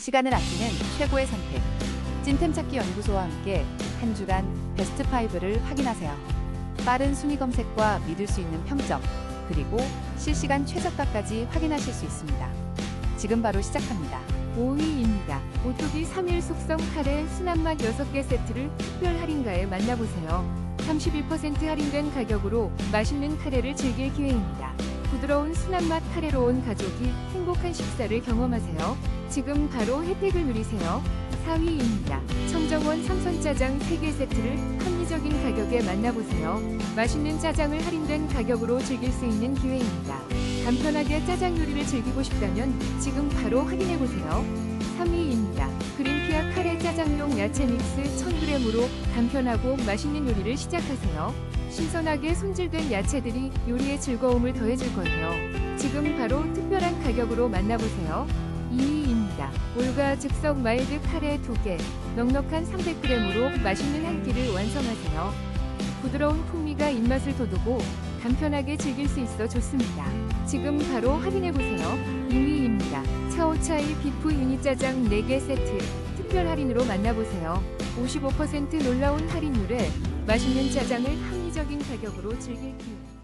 시간을 아끼는 최고의 선택. 찐템 찾기 연구소와 함께 한 주간 베스트 5를 확인하세요. 빠른 순위 검색과 믿을 수 있는 평점, 그리고 실시간 최저가까지 확인하실 수 있습니다. 지금 바로 시작합니다. 5위입니다. 오토비 3일 숙성 카레 순한맛 6개 세트를 특별 할인가에 만나보세요. 31% 할인된 가격으로 맛있는 카레를 즐길 기회입니다. 부드러운 순한맛 카레로 온 가족이 행복한 식사를 경험하세요. 지금 바로 혜택을 누리세요. 4위입니다. 청정원 삼선 짜장 3개 세트를 합리적인 가격에 만나보세요. 맛있는 짜장을 할인된 가격으로 즐길 수 있는 기회입니다. 간편하게 짜장 요리를 즐기고 싶다면 지금 바로 확인해보세요. 3위입니다. 그린피아 카레 짜장용 야채 믹스 1000g으로 간편하고 맛있는 요리를 시작하세요. 신선하게 손질된 야채들이 요리의 즐거움을 더해줄 거예요. 지금 바로 특별한 가격으로 만나보세요. 2위입니다. 올가 즉석 마일드 카레 2개, 넉넉한 300g으로 맛있는 한 끼를 완성하세요. 부드러운 풍미가 입맛을 돋우고 간편하게 즐길 수 있어 좋습니다. 지금 바로 확인해보세요. 2위입니다. 차오차이 비프 유니짜장 4개 세트 특별 할인으로 만나보세요. 55% 놀라운 할인율에 맛있는 짜장을 합리적인 가격으로 즐길 기회.